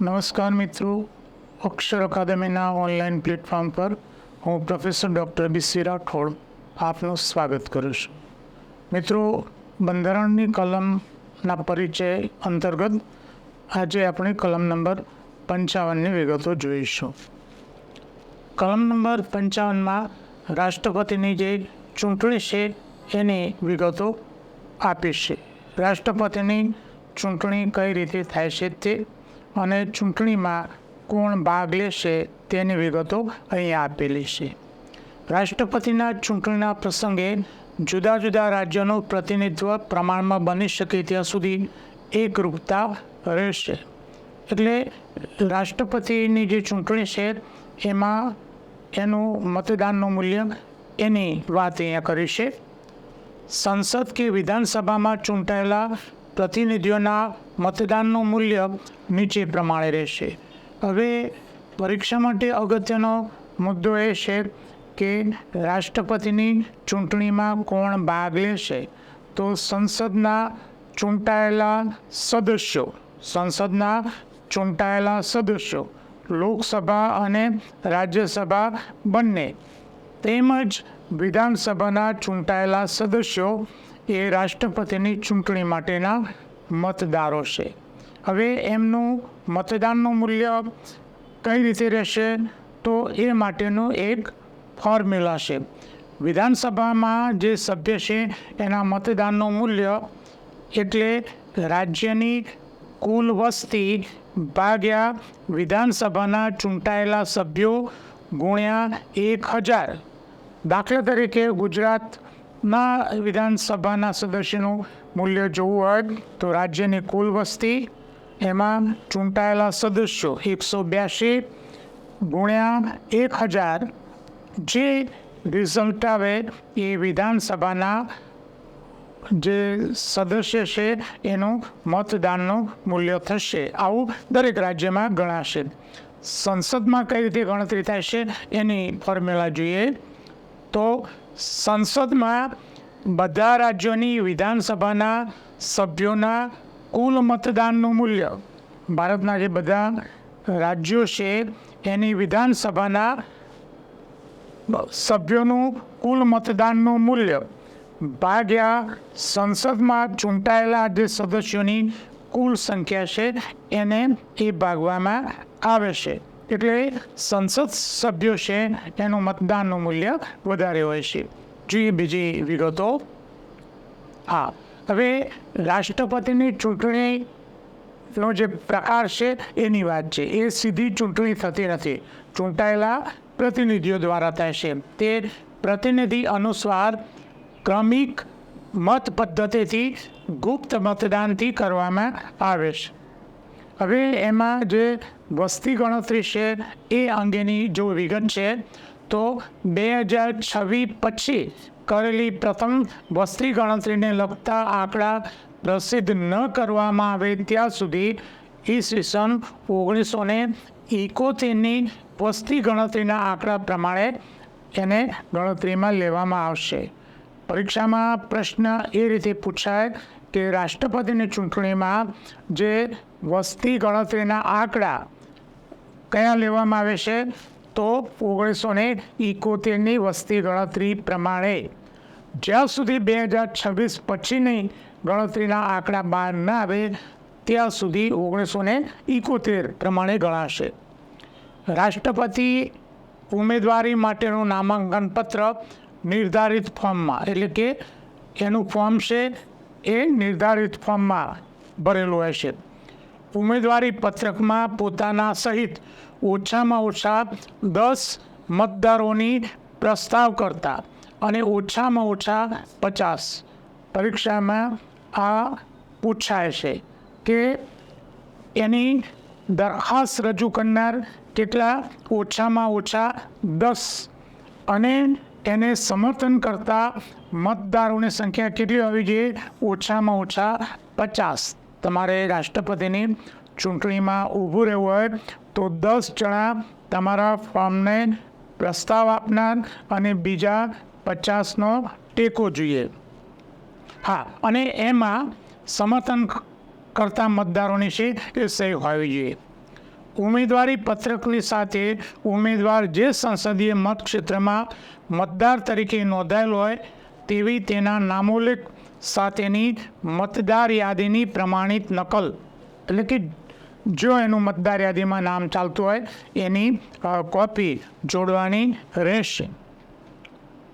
નમસ્કાર મિત્રો, અક્ષર અકાદમીના online platform પર હું પ્રોફેસર ડૉક્ટર બીસી રાઠોડ આપનું સ્વાગત કરું છું. મિત્રો, બંધારણની કલમના પરિચય અંતર્ગત આજે આપણે કલમ નંબર પંચાવનની વિગતો જોઈશું. કલમ નંબર પંચાવનમાં રાષ્ટ્રપતિની જે ચૂંટણી છે, એની વિગતો આપી છે રાષ્ટ્રપતિની ચૂંટણી કઈ રીતે થાય છે તે અને ચૂંટણીમાં કોણ ભાગ લેશે તેની વિગતો અહીં આપેલી છે. રાષ્ટ્રપતિના ચૂંટણીના પ્રસંગે જુદા જુદા રાજ્યોનું પ્રતિનિધિત્વ પ્રમાણમાં બની શકે ત્યાં સુધી એકરૂપતા રહેશે. એટલે રાષ્ટ્રપતિની જે ચૂંટણી છે, એમાં એનું મતદાનનું મૂલ્ય એની વાત અહીંયા કરી છે. સંસદ કે વિધાનસભામાં ચૂંટાયેલા પ્રતિનિધિઓના મતદાનનું મૂલ્ય નીચે પ્રમાણે રહેશે. હવે પરીક્ષા માટે અગત્યનો મુદ્દો એ છે કે રાષ્ટ્રપતિની ચૂંટણીમાં કોણ ભાગ લેશે? તો સંસદના ચૂંટાયેલા સદસ્યો, સંસદના ચૂંટાયેલા સદસ્યો, લોકસભા અને રાજ્યસભા બંને, તેમજ વિધાનસભાના ચૂંટાયેલા સદસ્યો એ રાષ્ટ્રપતિની ચૂંટણી માટેના મતદારો છે. હવે એમનું મતદાનનું મૂલ્ય કઈ રીતે રહેશે તો એ માટેનું એક ફોર્મ્યુલા છે. વિધાનસભામાં જે સભ્ય છે એના મતદાનનું મૂલ્ય એટલે રાજ્યની કુલ વસ્તી ભાગ્યા વિધાનસભાના ચૂંટાયેલા સભ્યો ગુણ્યા એક હજાર. દાખલા તરીકે ગુજરાતના વિધાનસભાના સદસ્યનું મૂલ્ય જોવું હોય તો રાજ્યની કુલ વસ્તી એમાં ચૂંટાયેલા સદસ્યો એકસો બ્યાસી ગુણ્યા એક હજાર જે રિઝલ્ટ આવે એ વિધાનસભાના જે સદસ્ય છે એનું મતદાનનું મૂલ્ય થશે. આવું દરેક રાજ્યમાં ગણાશે. સંસદમાં કઈ રીતે ગણતરી થાય છે એની ફોર્મ્યુલા જોઈએ તો સંસદમાં બધા રાજ્યોની વિધાનસભાના સભ્યોના કુલ મતદાનનું મૂલ્ય. ભારતના જે બધા રાજ્યો છે, એની વિધાનસભાના સભ્યોનું કુલ મતદાનનું મૂલ્ય. ભાગ્યા સંસદમાં ચૂંટાયેલા જે સદસ્યોની કુલ સંખ્યા છે, એને એ ભાગવામાં આવે છે. એટલે સંસદ સભ્યો છે એનું મતદાનનું મૂલ્ય વધારે હોય છે. જોઈએ બીજી વિગતો. હા, હવે રાષ્ટ્રપતિની ચૂંટણીનો જે પ્રકાર છે એની વાત છે. એ સીધી ચૂંટણી થતી નથી. ચૂંટાયેલા પ્રતિનિધિઓ દ્વારા થાય છે. તે પ્રતિનિધિ અનુસાર ક્રમિક મત પદ્ધતિથી ગુપ્ત મતદાનથી કરવામાં આવે છે. હવે એમાં જે વસ્તી ગણતરી છે એ અંગેની જો વિગત છે, તો બે હજાર છવ્વીસ પછી કરેલી પ્રથમ વસ્તી ગણતરીને લગતા આંકડા પ્રસિદ્ધ ન કરવામાં આવે ત્યાં સુધી ઈસવીસન ઓગણીસો ને એકોતેરની વસ્તી ગણતરીના આંકડા પ્રમાણે એને ગણતરીમાં લેવામાં આવશે. પરીક્ષામાં પ્રશ્ન એ રીતે પૂછાય કે રાષ્ટ્રપતિની ચૂંટણીમાં જે વસ્તી ગણતરીના આંકડા કયા લેવામાં આવે છે? તો ઓગણીસો ને ઇકોતેરની વસ્તી ગણતરી પ્રમાણે જ્યાં સુધી બે હજાર છવ્વીસ પછીની ગણતરીના આંકડા બહાર ના આવે, ત્યાં સુધી ઓગણીસો ને ઇકોતેર પ્રમાણે ગણાશે. રાષ્ટ્રપતિ ઉમેદવારી માટેનું નામાંકન પત્ર નિર્ધારિત ફોર્મમાં, એટલે કે એનું ફોર્મ છે એ નિર્ધારિત ફોર્મમાં ભરેલું છે ઉમેદવારી પત્રકમાં પોતાના સહિત ઓછામાં ઓછા દસ મતદારોની પ્રસ્તાવ કરતા અને ઓછામાં ઓછા પચાસ. પરીક્ષામાં આ પૂછાય છે કે એની દરખાસ્ત રજૂ કરનાર કેટલા ઓછામાં ઓછા દસ અને એને સમર્થન કરતા મતદારોની સંખ્યા કેટલી હોવી જોઈએ? ઓછામાં ઓછા પચાસ. તમારે રાષ્ટ્રપતિની ચૂંટણીમાં ઊભું રહેવું હોય તો દસ જણા તમારા ફોર્મને પ્રસ્તાવ આપનાર અને બીજા પચાસનો ટેકો જોઈએ. હા, અને એમાં સમર્થન કરતા મતદારોની છે એ સહી હોવી જોઈએ. ઉમેદવારી પત્રકની સાથે ઉમેદવાર જે સંસદીય મતક્ષેત્રમાં મતદાર તરીકે નોંધાયેલ હોય તેવી તેના નામોલ્લેખ સાથેની મતદાર યાદીની પ્રમાણિત નકલ. એટલે કે જો એનું મતદાર યાદીમાં નામ ચાલતું હોય, એની કોપી જોડવાની રહેશે.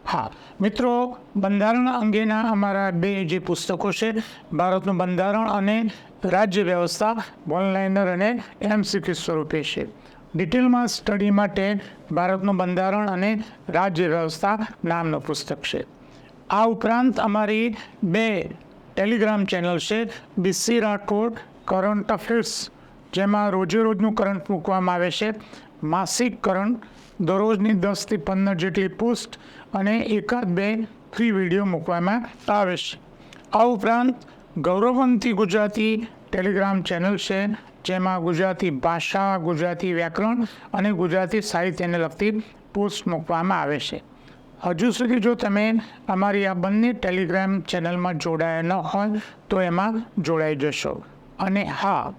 હા, મિત્રો, બંધારણ અંગેના અમારા બે જે પુસ્તકો છે, ભારતનું બંધારણ અને રાજ્ય વ્યવસ્થા, ઓનલાઇનર અને એમસીક્યુ સ્વરૂપે છે. ડિટેલમાં સ્ટડી માટે ભારતનું બંધારણ અને રાજ્ય વ્યવસ્થા નામનું પુસ્તક છે. આ ઉપરાંત અમારી બે ટેલિગ્રામ ચેનલ છે બીસી રાઠોડ, કરંટ અફેર્સ, જેમાં રોજે રોજનું કરંટ મૂકવામાં આવે છે. માસિક કરંટ દરરોજની દસથી પંદર જેટલી પોસ્ટ અને એકાદ બે ફ્રી વીડિયો મૂકવામાં આવે છે. આ ઉપરાંત ગૌરવવંતી ગુજરાતી ટેલિગ્રામ ચેનલ છે, જેમાં ગુજરાતી ભાષા, ગુજરાતી વ્યાકરણ અને ગુજરાતી સાહિત્યને લગતી પોસ્ટ મૂકવામાં આવે છે. હજુ સુધી જો તમે અમારી આ બંને ટેલિગ્રામ ચેનલમાં જોડાયા ન હોય, તો એમાં જોડાઈ જશો. અને હા,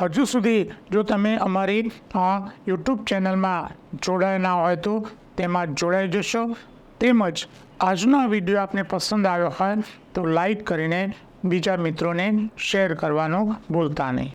હજુ સુધી જો તમે અમારી આ યુટ્યુબ ચેનલમાં જોડાયા ના હોય, તો તેમાં જોડાઈ જશો. તેમજ આજનો વીડિયો આપને પસંદ આવ્યો હોય, તો લાઈક કરીને બીજા મિત્રોને શેર કરવાનું ભૂલતા નહીં.